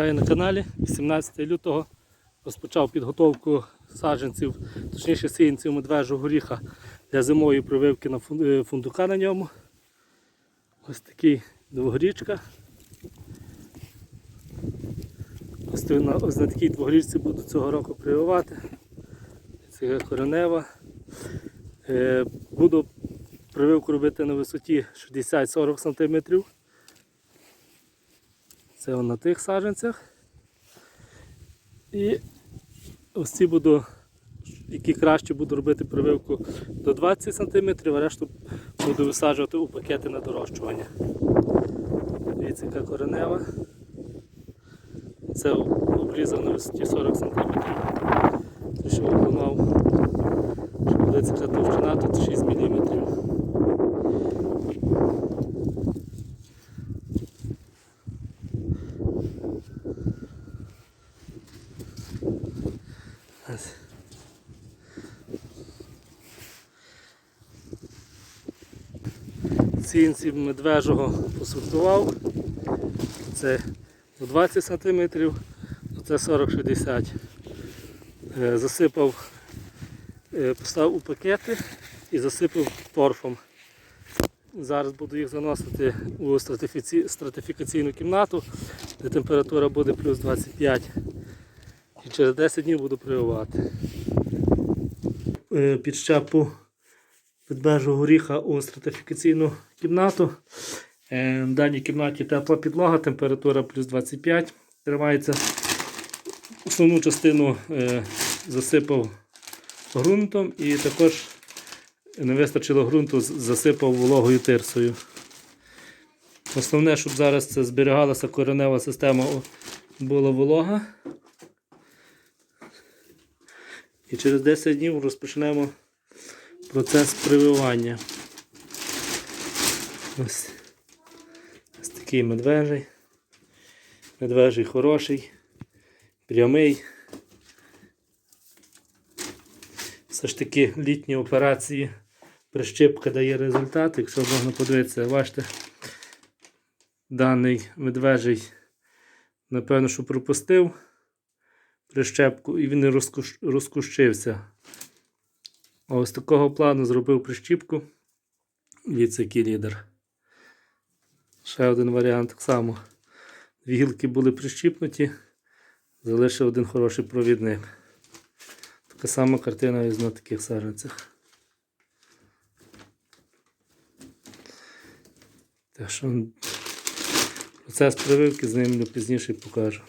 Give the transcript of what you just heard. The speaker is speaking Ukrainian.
Вітаю на каналі. 18 лютого розпочав підготовку саджанців, точніше сіянців медвежого горіха для зимової прививки на е, фундука на ньому. Ось такий двогорічка. Ось, на- ось на такій двогорічці буду цього року прививати. Це коренева. Е, Буду прививку робити на висоті 60-40 см. Це на тих саджанцях. І ось ці буду, які краще буду робити прививку до 20 см, а решту буду висаджувати у пакети на дорощування. Дивіться, яка коренева. Це обрізав на висоті 40 см. Це що обламав. Що буде ця товщина, тут 6 мм. Ось. Сінців медвежого посортував. Це 20 см, це 40-60 Е, Засипав, е, поставив у пакети і засипав торфом. Зараз буду їх заносити у стратифікаційну кімнату, де температура буде плюс 25. І через 10 днів буду прививати. Е, Під щепу ведмежого горіха у стратифікаційну кімнату. Е, В даній кімнаті тепла підлога, температура плюс 25. Тримається. Основну частину е, засипав ґрунтом і також не вистачило ґрунту, засипав вологою тирсою. Основне, щоб зараз це зберігалася коренева система, була волога. І через 10 днів розпочнемо процес прививання. Ось, ось такий медвежий. Медвежий хороший, прямий. Все ж таки літні операції прищепка дає результат. Якщо можна подивитися, бачите, даний медвежий, напевно, що пропустив прищепку і він не розкущився. Ось такого плану зробив прищіпку. Дивіться, який лідер. Ще один варіант так само. Дві гілки були прищіпнуті, залишив один хороший провідник. Така сама картина і на таких саджанцях. Так що процес прививки з ним пізніше покажу.